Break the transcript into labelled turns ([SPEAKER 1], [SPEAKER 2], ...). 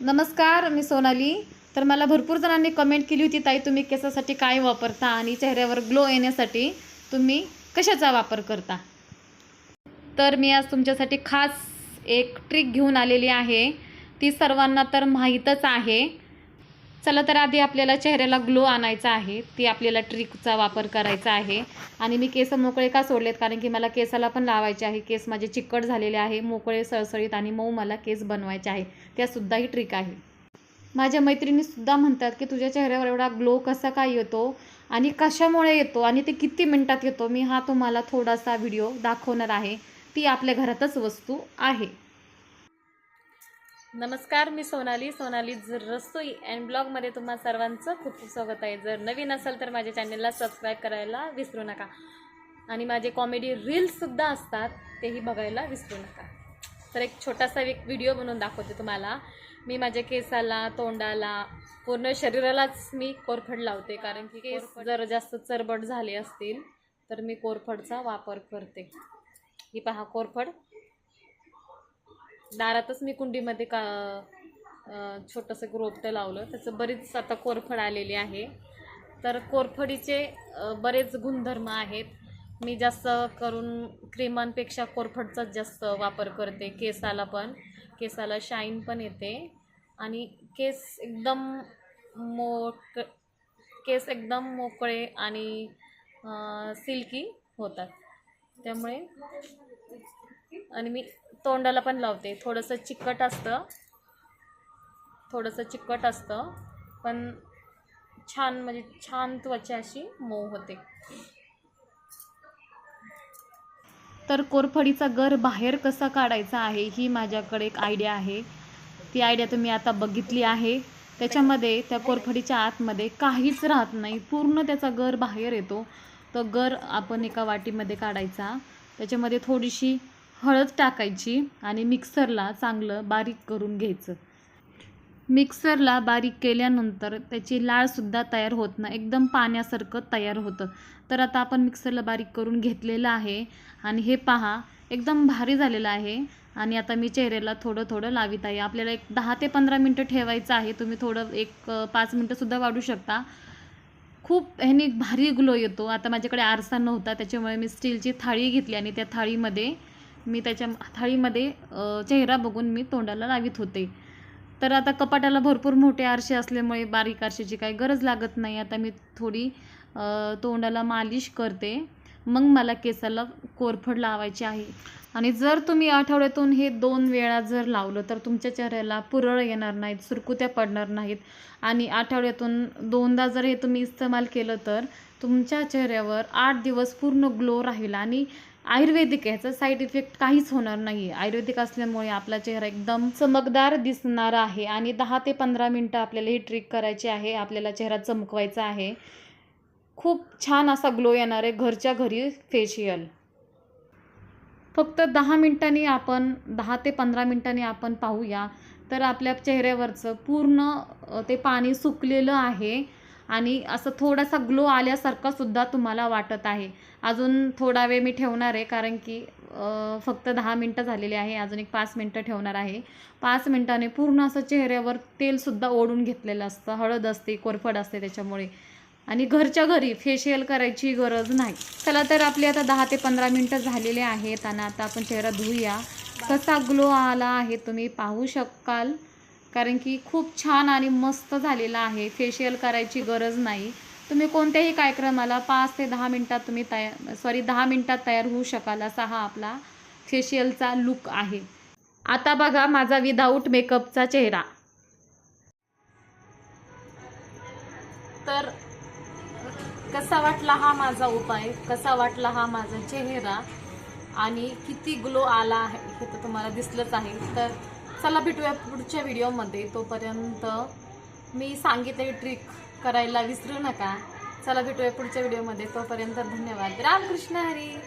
[SPEAKER 1] नमस्कार मी सोनाली. तर मला भरपूर जणांनी कमेंट केली होती ताई तुम्ही केसासाठी काय वापरता आणि चेहऱ्यावर ग्लो येण्यासाठी तुम्ही कशाचा वापर करता? तर मी आज तुमच्यासाठी खास एक ट्रिक घेऊन आलेली आहे. ती सर्वांना तर माहीतच आहे. चला तर आधी आपल्याला चेहऱ्याला ग्लो आणायचा आहे. ती आपल्याला ट्रिकचा वापर करायचा आहे. आणि मी केस मोकळे का सोडलेत? कारण की मला केसाला पण लावायचे आहे. केस माझे चिकट झालेले आहे. मोकळे सळसळीत आणि मऊ मला केस बनवायचे आहे. त्यासुद्धा ही ट्रिक आहे. माझ्या मैत्रिणीसुद्धा म्हणतात की तुझ्या चेहऱ्यावर एवढा ग्लो कसा काय येतो? आणि कशामुळे येतो? आणि ते किती मिनटात येतो? मी हा तुम्हाला थोडासा व्हिडिओ दाखवणार आहे. ती आपल्या घरातच वस्तू आहे. नमस्कार मी सोनाली. सोनाली जर रसोई अँड ब्लॉगमध्ये तुम्हा सर्वांचं खूप खूप स्वागत आहे. जर नवीन असाल तर माझ्या चॅनलला सबस्क्राईब करायला विसरू नका. आणि माझे कॉमेडी रील्ससुद्धा असतात तेही बघायला विसरू नका. तर एक छोटासा एक व्हिडिओ बनवून दाखवते तुम्हाला. मी माझ्या केसाला तोंडाला पूर्ण शरीरालाच मी कोरफड लावते. कारण की केस जर जास्त चरबट झाले असतील तर मी कोरफडचा वापर करते. ही पहा कोरफड. दारातच मी कुंडीमध्ये का छोटंसं रोपटं लावलं. त्याचं बरीच आता कोरफड आलेली आहे. तर कोरफडीचे बरेच गुणधर्म आहेत. मी जास्त करून क्रीमांपेक्षा कोरफडचाच जास्त वापर करते. केसाला पण. केसाला शाईन पण येते. आणि केस एकदम मोक केस एकदम मोकळे आणि सिल्की होतात. त्यामुळे आणि मी तोंडाला पण लावते. थोडंसं चिकट असतं. थोडंसं चिकट असतं. पण छान म्हणजे छान त्वचा अशी मऊ होते. तर कोरफडीचा गर बाहेर कसा काढायचा आहे ही माझ्याकडे एक आयडिया आहे. ती आयडिया तुम्ही आता बघितली आहे. त्याच्यामध्ये त्या कोरफडीच्या आतमध्ये काहीच राहत नाही. पूर्ण त्याचा गर बाहेर येतो. तो गर आपण एका वाटीमध्ये काढायचा. त्याच्यामध्ये थोडीशी हळद टाकायची आणि मिक्सरला चांगलं बारीक करून घ्यायचं. मिक्सरला बारीक केल्यानंतर त्याची लाळसुद्धा तयार होत नाही. एकदम पाण्यासारखं तयार होतं. तर आता आपण मिक्सरला बारीक करून घेतलेलं आहे आणि हे पहा एकदम भारी झालेलं आहे आणि आता मी चेहऱ्याला थोडं थोडं लावित आहे. आपल्याला एक दहा ते पंधरा मिनटं ठेवायचं आहे. तुम्ही थोडं एक पाच मिनटंसुद्धा वाढू शकता. खूप ह्यानी भारी ग्लो येतो. आता माझ्याकडे आरसा नव्हता त्याच्यामुळे मी स्टीलची थाळी घेतली आणि त्या थाळीमध्ये मी त्याच्या थाळीमध्ये चेहरा बघून मी तोंडाला लावित होते. तर आता कपाटाला भरपूर मोठे आरसे असल्यामुळे बारीक आरशाची काही गरज लागत नाही. आता मी थोडी तोंडाला मालिश करते. मग मला केसाला कोरफड लावायची आहे. आणि जर तुम्ही आठवड्यातून हे दोन वेळा जर लावलं तर तुमच्या चेहऱ्याला पुरळ येणार नाहीत सुरकुत्या पडणार नाहीत. आणि आठवड्यातून दोनदा जर हे तुम्ही इस्तेमाल केलं तर तुमच्या चेहऱ्यावर आठ दिवस पूर्ण ग्लो राहील. आणि आयुर्वेदिक ह्याचा साईड इफेक्ट काहीच होणार नाही आयुर्वेदिक असल्यामुळे आपला चेहरा एकदम चमकदार दिसणार आहे आणि दहा ते पंधरा मिनटं आपल्याला ही ट्रिक करायची आहे आपल्याला चेहरा चमकवायचा आहे. खूप छान असा ग्लो येणार आहे घरच्या घरी फेशियल फक्त दहा मिनटांनी आपण दहा ते पंधरा मिनटांनी आपण पाहूया. तर आपल्या चेहऱ्यावरचं पूर्ण ते पाणी सुकलेलं आहे. आणि असं थोडासा ग्लो आल्यासारखं सुद्धा तुम्हाला वाटत आहे. अजून थोडा वेळ मी ठेवणार आहे कारण की फक्त दहा मिनटं झालेली आहे. अजून एक पाच मिनटं ठेवणार आहे. पाच मिनटाने पूर्ण असं चेहऱ्यावर तेलसुद्धा ओढून घेतलेलं असतं. हळद असते कोरफड असते त्याच्यामुळे. आणि घरच्या घरी फेशियल करायची गरज नाही. चला तर आपली आता दहा ते पंधरा मिनटं झालेले आहेत आणि आता आपण चेहरा धुऊया. कसा ग्लो आला आहे तुम्ही पाहू शकाल. कारण की खूप छान आणि मस्त झालेला आहे. फेशियल करायची गरज नाही. तुम्ही कोणत्याही कार्यक्रमाला पाच ते दहा मिनटात तुम्ही तयार सॉरी दहा मिनटात तयार होऊ शकाल असा हा आपला फेशियलचा लुक आहे. आता बघा माझा विदाऊट मेकअपचा चेहरा. तर कसा वाटला हा माझा उपाय? कसा वाटला हा माझा चेहरा? आणि किती ग्लो आला आहे हे तर तुम्हाला दिसलंच आहे. तर चला भेटूया पुढच्या व्हिडिओमध्ये. तोपर्यंत मी सांगितलेली ट्रिक करायला विसरू नका. चला भेटूया पुढच्या व्हिडिओमध्ये. तोपर्यंत धन्यवाद. रामकृष्ण हरी.